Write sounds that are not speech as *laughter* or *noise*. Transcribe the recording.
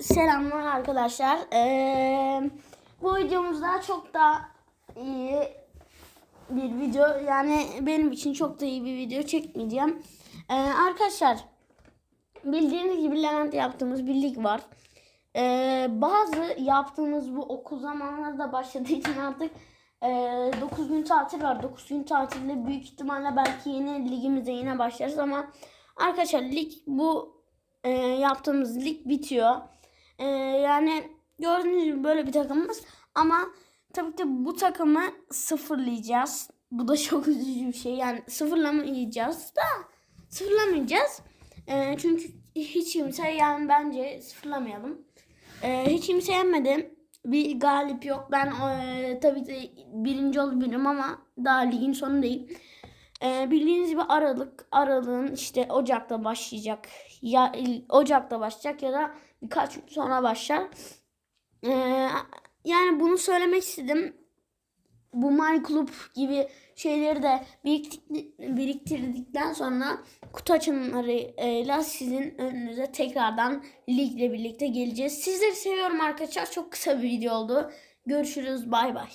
Selamlar arkadaşlar. Ee, bu videomuzda çok da iyi bir video. Yani benim için çok da iyi bir video çekmeyeceğim. Ee, arkadaşlar bildiğiniz gibi Levent yaptığımız bir lig var. Ee, bazı yaptığımız bu okul zamanları da başladığı için artık e, 9 gün tatil var. 9 gün tatilde büyük ihtimalle belki yeni ligimize yine başlarız ama arkadaşlar lig bu e, yaptığımız lig bitiyor. E, yani gördüğünüz gibi böyle bir takımımız ama tabii ki bu takımı sıfırlayacağız. Bu da *laughs* çok üzücü bir şey. Yani sıfırlamayacağız da sıfırlamayacağız. E, çünkü hiç kimse yani bence sıfırlamayalım. E, hiç kimse yenmedi. Bir galip yok. Ben e, tabii ki birinci olabilirim ama daha ligin sonundayım. Ee, bildiğiniz gibi Aralık, Aralık'ın işte Ocak'ta başlayacak. Ya Ocak'ta başlayacak ya da birkaç gün sonra başlar. Ee, yani bunu söylemek istedim. Bu My Club gibi şeyleri de biriktirdikten sonra kutu açımlarıyla sizin önünüze tekrardan ligle birlikte geleceğiz. Sizleri seviyorum arkadaşlar. Çok kısa bir video oldu. Görüşürüz. Bay bay.